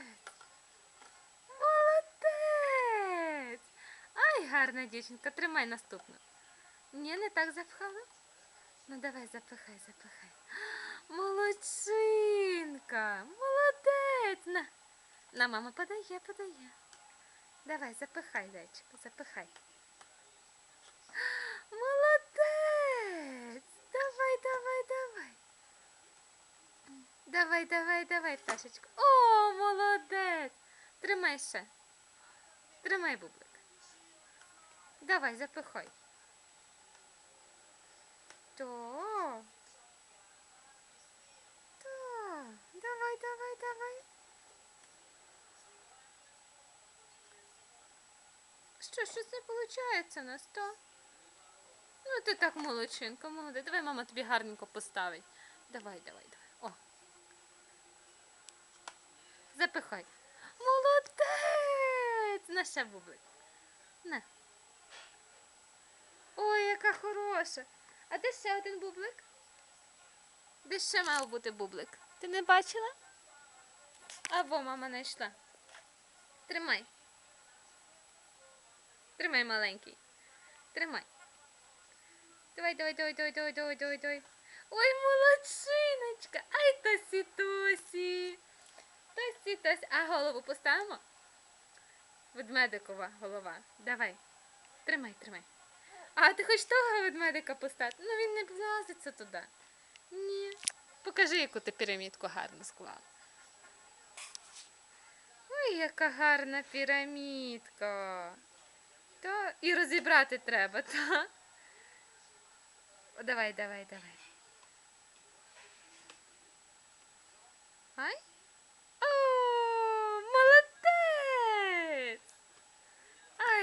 Молодець! Молодець! Ай, гарна дівчинка, тримай наступну. Ні, не так запхала. Ну давай запихай, запихай. Молодчинка! Молодець! На, на мама подає, подає. Давай, запихай, зайчик, запихай. Молодець! Давай, давай, давай. Давай, давай, давай, пташечка. О! Тримай ще. Тримай бублик. Давай, запихай. То. То. Давай, давай, давай. Що, щось не виходить у нас, то? Ну, ти так молодчинка, молодець. Давай мама тобі гарненько поставить. Давай, давай, давай. О. Запихай. На ще бублик. На. Ой, яка хороша. А де ще один бублик? Де ще мав бути бублик? Ти не бачила? Або мама знайшла. Тримай. Тримай, маленький. Тримай. Давай, давай, давай, давай, давай, давай, давай, давай. Ой, молодчиночка. Ай, тосі, тосі. Тосі, тосі. А голову поставимо? Ведмедикова голова. Давай. Тримай, тримай. А ти хоч того ведмедика поставити? Ну він не влазиться туди. Ні. Покажи, яку ти пірамідку гарно склала. Ой, яка гарна пірамідка. Та і розібрати треба, та? Давай, давай, давай. Ай?